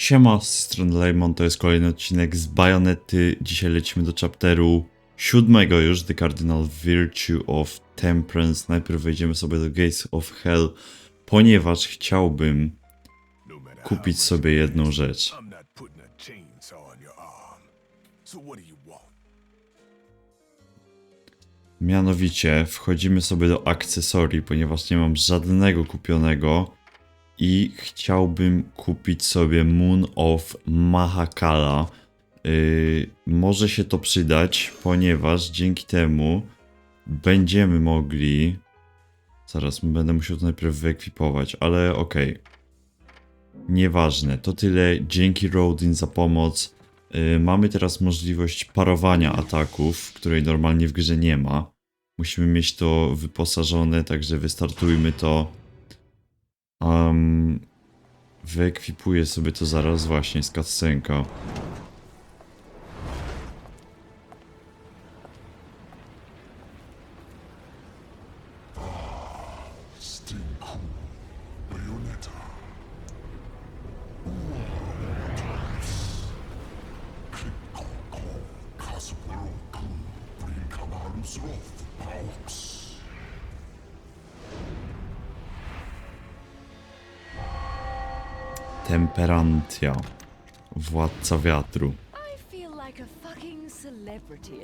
Siema, z strony Lemon, to jest kolejny odcinek z Bajonety. Dzisiaj lecimy do chapteru siódmego już, The Cardinal Virtue of Temperance. Najpierw wejdziemy sobie do Gates of Hell, ponieważ chciałbym kupić sobie jedną rzecz. Mianowicie wchodzimy sobie do akcesorii, ponieważ nie mam żadnego kupionego i chciałbym kupić sobie Moon of Mahakala. Yy, może się to przydać, ponieważ dzięki temu będziemy mogli. Zaraz, będę musiał to najpierw wyekwipować, ale okej. Nieważne, to tyle. Dzięki Rodin za pomoc. Yy, mamy teraz możliwość parowania ataków, której normalnie w grze nie ma. Musimy mieć to wyposażone, także wystartujmy to. Um, wyekwipuję sobie to zaraz właśnie z cutscenka. Stinku,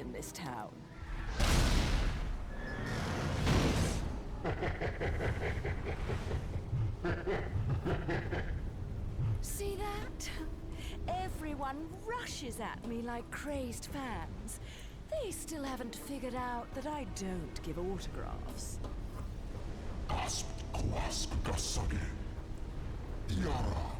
in this town. See that? Everyone rushes at me like crazed fans. They still haven't figured out that I don't give autographs. Asp, Koasp, Gasage. Yara,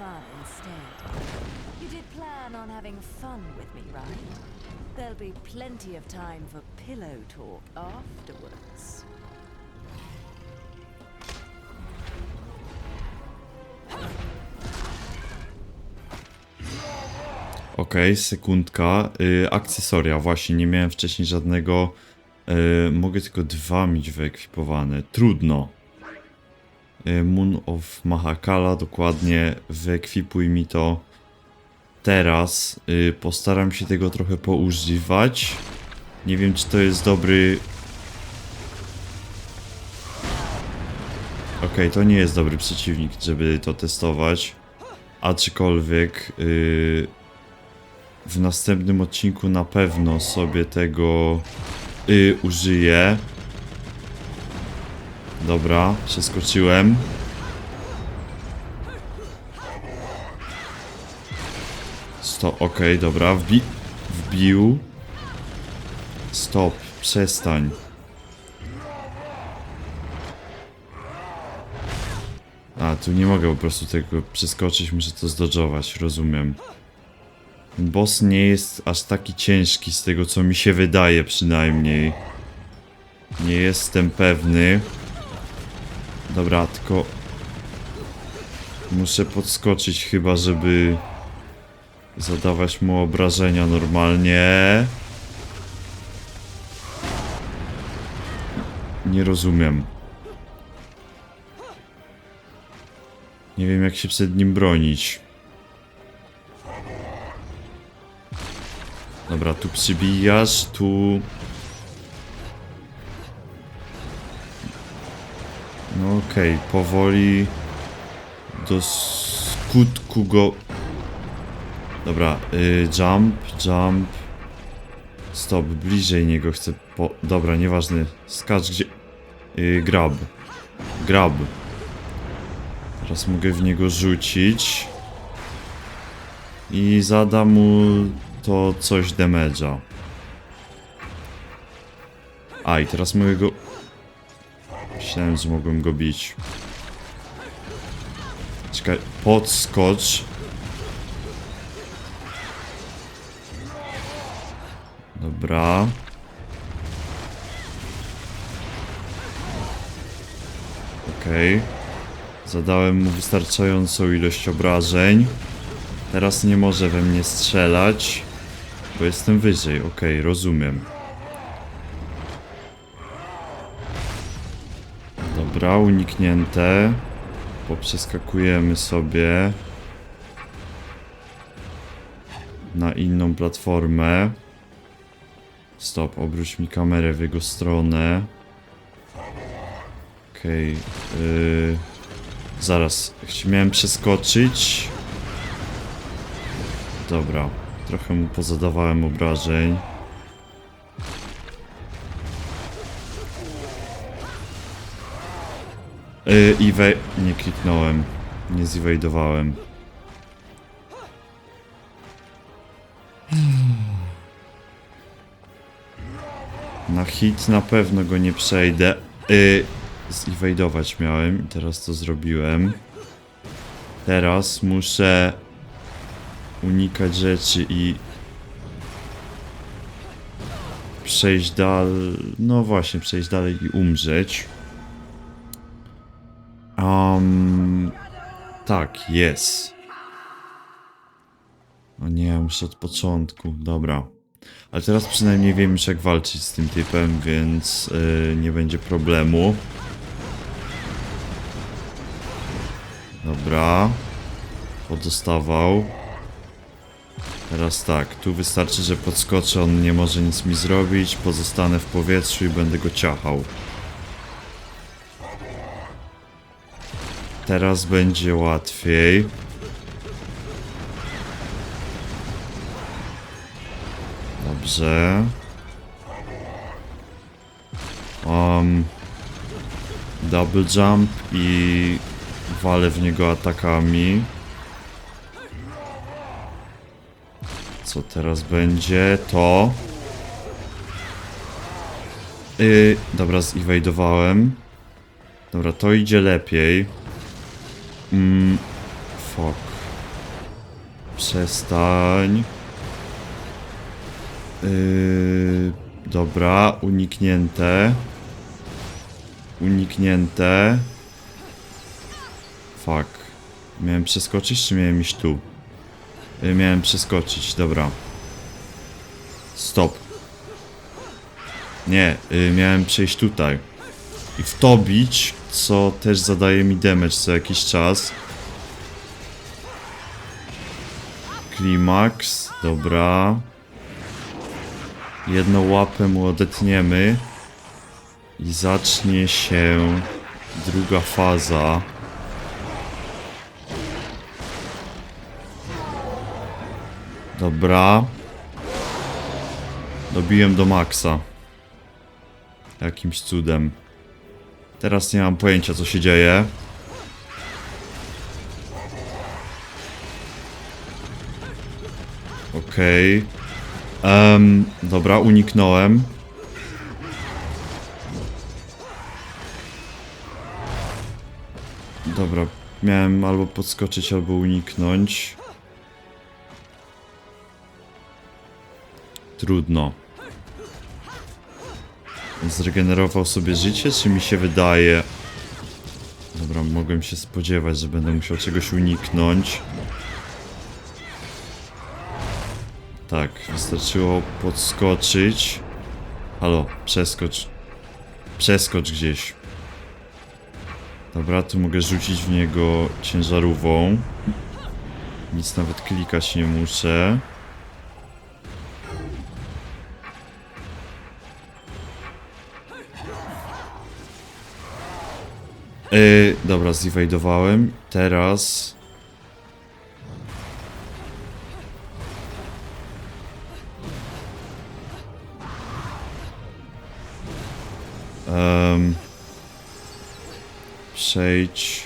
fun instead? You did plan on having fun with me, right? There'll be plenty of time for pillow talk afterwards. Okej, sekundka. Y, akcesoria, właśnie, nie miałem wcześniej żadnego. Y, mogę tylko dwa mieć wyekwipowane. Trudno. Y, Moon of Mahakala, dokładnie. Wyekwipuj mi to teraz. Y, postaram się tego trochę poużywać. Nie wiem, czy to jest dobry. Okej, to nie jest dobry przeciwnik, żeby to testować. Aczkolwiek. Yy, w następnym odcinku na pewno sobie tego y, użyję. Dobra, przeskoczyłem. Sto, okej, dobra, wbi wbił. Stop, przestań. A, tu nie mogę po prostu tego przeskoczyć, muszę to zdodżować, rozumiem. Boss nie jest aż taki ciężki z tego co mi się wydaje przynajmniej. Nie jestem pewny. Dobra, tylko muszę podskoczyć chyba, żeby zadawać mu obrażenia normalnie. Nie rozumiem. Nie wiem jak się przed nim bronić. Dobra, tu przybijasz, tu... Okej, powoli do skutku go... Dobra, y, jump, jump. Stop, bliżej niego chcę po... Dobra, nieważne, skacz gdzie... Y, grab. Grab. Teraz mogę w niego rzucić. I zada mu to coś damage'a. A i teraz mogę go... Myślałem, że mogłem go bić. Czekaj, podskocz. Dobra. Okej. Zadałem mu wystarczającą ilość obrażeń. Teraz nie może we mnie strzelać, bo jestem wyżej. Okej, rozumiem. Dobra, uniknięte. Poprzeskakujemy sobie na inną platformę. Stop, obróć mi kamerę w jego stronę. Okej. yy, zaraz, miałem przeskoczyć. Dobra, trochę mu pozadawałem obrażeń. Yy, I we... nie kliknąłem. Nie ziwejdowałem. Na hit na pewno go nie przejdę. Yy, ziwejdować miałem teraz to zrobiłem. Teraz muszę unikać rzeczy i przejść dalej. No właśnie, przejść dalej i umrzeć. Um, tak, jest. O nie, muszę od początku. Dobra. Ale teraz przynajmniej wiem już jak walczyć z tym typem, więc yy, nie będzie problemu. Dobra. Podostawał. Teraz tak, tu wystarczy, że podskoczę, on nie może nic mi zrobić, pozostanę w powietrzu i będę go ciachał. Teraz będzie łatwiej. Dobrze. Um, double jump i walę w niego atakami. Co teraz będzie? To. Yy, dobra, ziwejdowałem. Dobra, to idzie lepiej. Mm, fuck. Przestań. Yy, dobra, uniknięte. Uniknięte. Fuck. Miałem przeskoczyć, czy miałem iść tu? Yy, miałem przeskoczyć, dobra. Stop. Nie, yy, miałem przejść tutaj. I w to bić, co też zadaje mi damage co jakiś czas. Klimaks, dobra. Jedną łapę mu odetniemy. I zacznie się druga faza. Dobra. Dobiłem do maksa. Jakimś cudem. Teraz nie mam pojęcia co się dzieje. Okej. Em, dobra, uniknąłem. Dobra, miałem albo podskoczyć, albo uniknąć. Trudno. Zregenerował sobie życie, czy mi się wydaje? Dobra, mogłem się spodziewać, że będę musiał czegoś uniknąć. Tak, wystarczyło podskoczyć. Halo, przeskocz. Przeskocz gdzieś. Dobra, tu mogę rzucić w niego ciężarówką. Nic nawet klikać nie muszę. Yy, dobra, ziwejdowałem. Teraz... Um, przejdź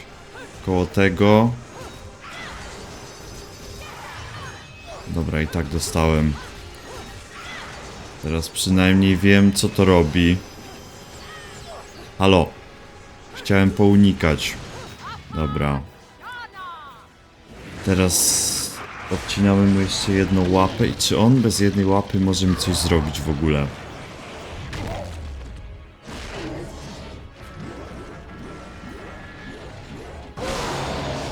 koło tego. Dobra, i tak dostałem. Teraz przynajmniej wiem, co to robi. Halo. Chciałem pounikać. Dobra. Teraz Odcinamy mu jeszcze jedną łapę i czy on bez jednej łapy może mi coś zrobić w ogóle?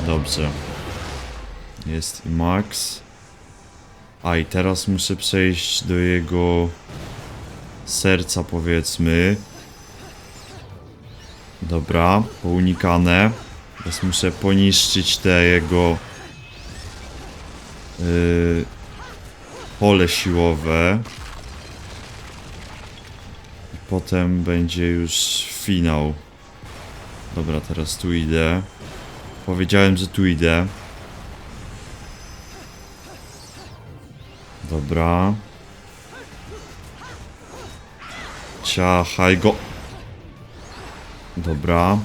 Dobrze. Jest i Max. A i teraz muszę przejść do jego serca powiedzmy. Dobra, pounikane. Teraz muszę poniszczyć te jego yy, pole siłowe. I potem będzie już finał. Dobra, teraz tu idę. Powiedziałem, że tu idę. Dobra. Ciachaj go. Dobra.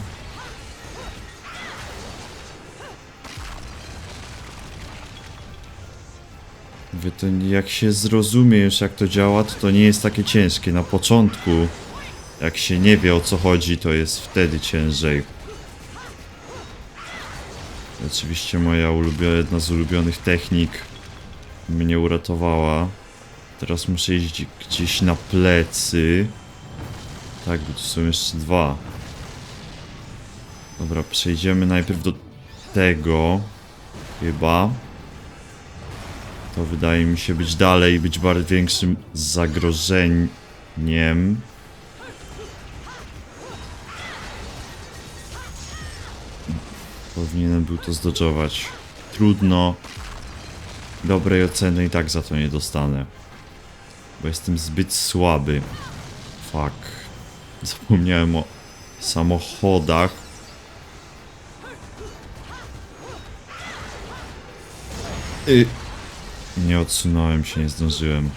Mówię, to jak się zrozumie już jak to działa, to to nie jest takie ciężkie. Na początku, jak się nie wie o co chodzi, to jest wtedy ciężej. Oczywiście moja ulubiona, jedna z ulubionych technik mnie uratowała. Teraz muszę iść gdzieś na plecy. Tak, bo tu są jeszcze dwa. Dobra, przejdziemy najpierw do tego. Chyba. To wydaje mi się być dalej, być bardziej większym zagrożeniem. Powinienem był to zdodżować. Trudno. Dobrej oceny i tak za to nie dostanę. Bo jestem zbyt słaby. Fuck. Zapomniałem o samochodach. Y nie odsunąłem się, nie zdążyłem.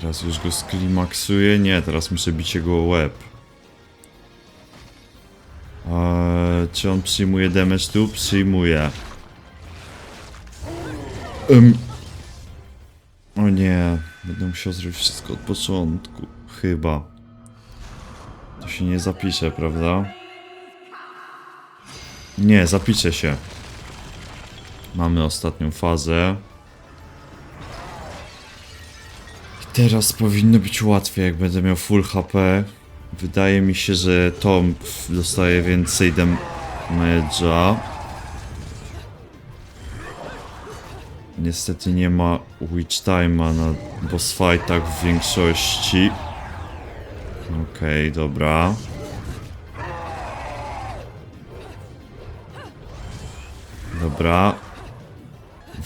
Teraz już go sklimaksuję? Nie, teraz muszę bić jego łeb. Eee, czy on przyjmuje damage tu? Przyjmuje. Ym. O nie, będę musiał zrobić wszystko od początku. Chyba. Się nie zapisze, prawda? Nie, zapiszę się. Mamy ostatnią fazę. I teraz powinno być łatwiej, jak będę miał full HP. Wydaje mi się, że Tom dostaje więcej damage'a. Niestety nie ma Witch Time'a na boss fightach w większości. Okej, dobra. Dobra.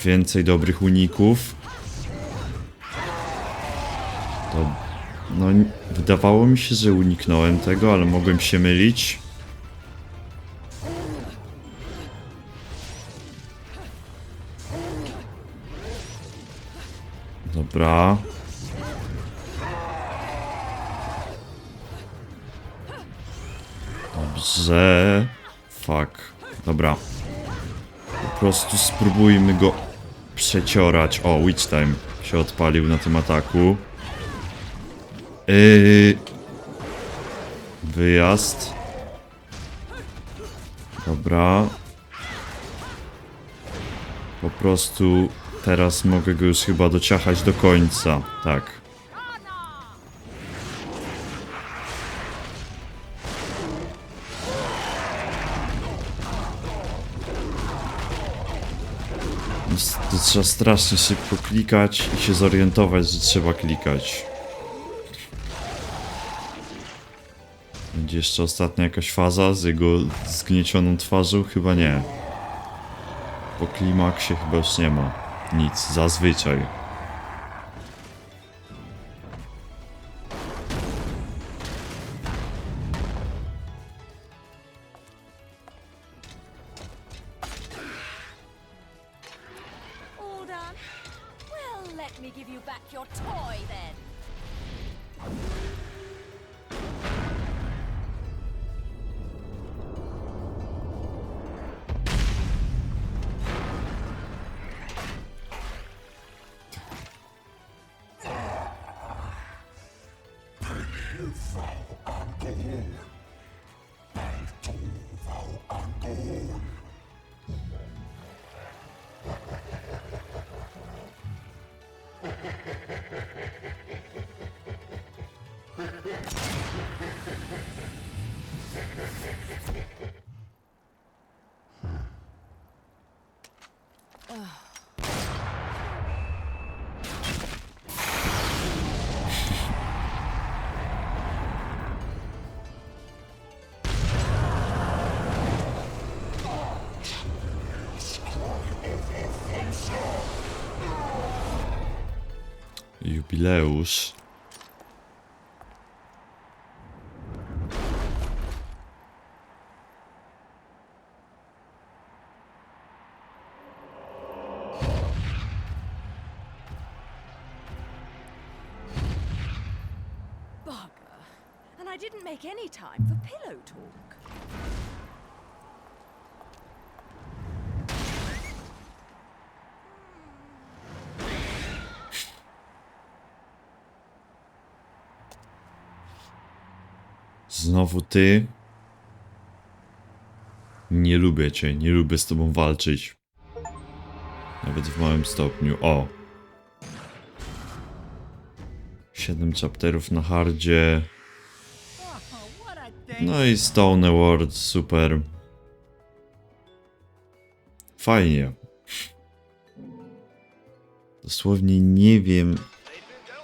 Więcej dobrych uników. To, no, wydawało mi się, że uniknąłem tego, ale mogłem się mylić. Dobra. Dobrze. Fuck. Dobra. Po prostu spróbujmy go przeciorać. O, Witch Time się odpalił na tym ataku. Yy... Wyjazd. Dobra. Po prostu teraz mogę go już chyba dociachać do końca. Tak. Trzeba strasznie szybko klikać i się zorientować, że trzeba klikać. Będzie jeszcze ostatnia jakaś faza z jego zgniecioną twarzą? Chyba nie. Po klimaksie chyba już nie ma. Nic, zazwyczaj. Give you back your toy then. Jubileusz. Bugger. And I didn't make any time for pillow talk. Znowu ty. Nie lubię cię, nie lubię z tobą walczyć. Nawet w małym stopniu. O! Siedem chapterów na hardzie. No i Stone Award, super. Fajnie. Dosłownie nie wiem.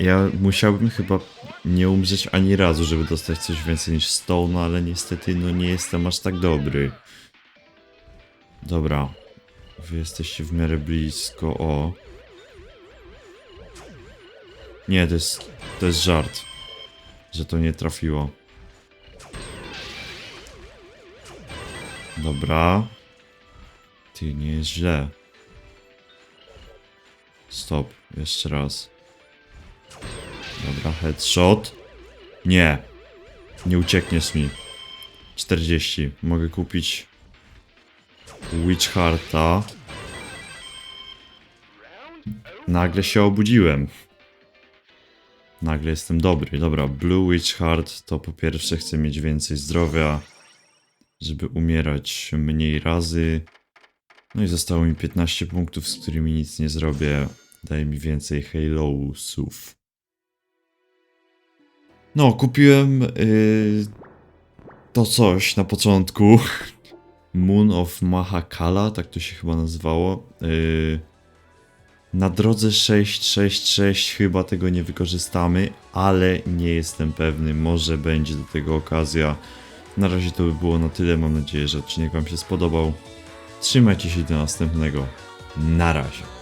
Ja musiałbym chyba nie umrzeć ani razu, żeby dostać coś więcej niż Stone, ale niestety no nie jestem aż tak dobry. Dobra. Wy jesteście w miarę blisko, o. Nie, to jest, to jest żart. Że to nie trafiło. Dobra. Ty, nie jest źle. Stop, jeszcze raz. Dobra, headshot. Nie. Nie uciekniesz mi. 40. Mogę kupić Witch Hearta. Nagle się obudziłem. Nagle jestem dobry. Dobra, Blue Witch Heart to po pierwsze chcę mieć więcej zdrowia, żeby umierać mniej razy. No i zostało mi 15 punktów, z którymi nic nie zrobię. Daje mi więcej Halo'sów. No, kupiłem yy, to coś na początku. Moon of Mahakala, tak to się chyba nazywało. Yy, na drodze 666 chyba tego nie wykorzystamy, ale nie jestem pewny. Może będzie do tego okazja. Na razie to by było na tyle. Mam nadzieję, że odcinek Wam się spodobał. Trzymajcie się do następnego. Na razie.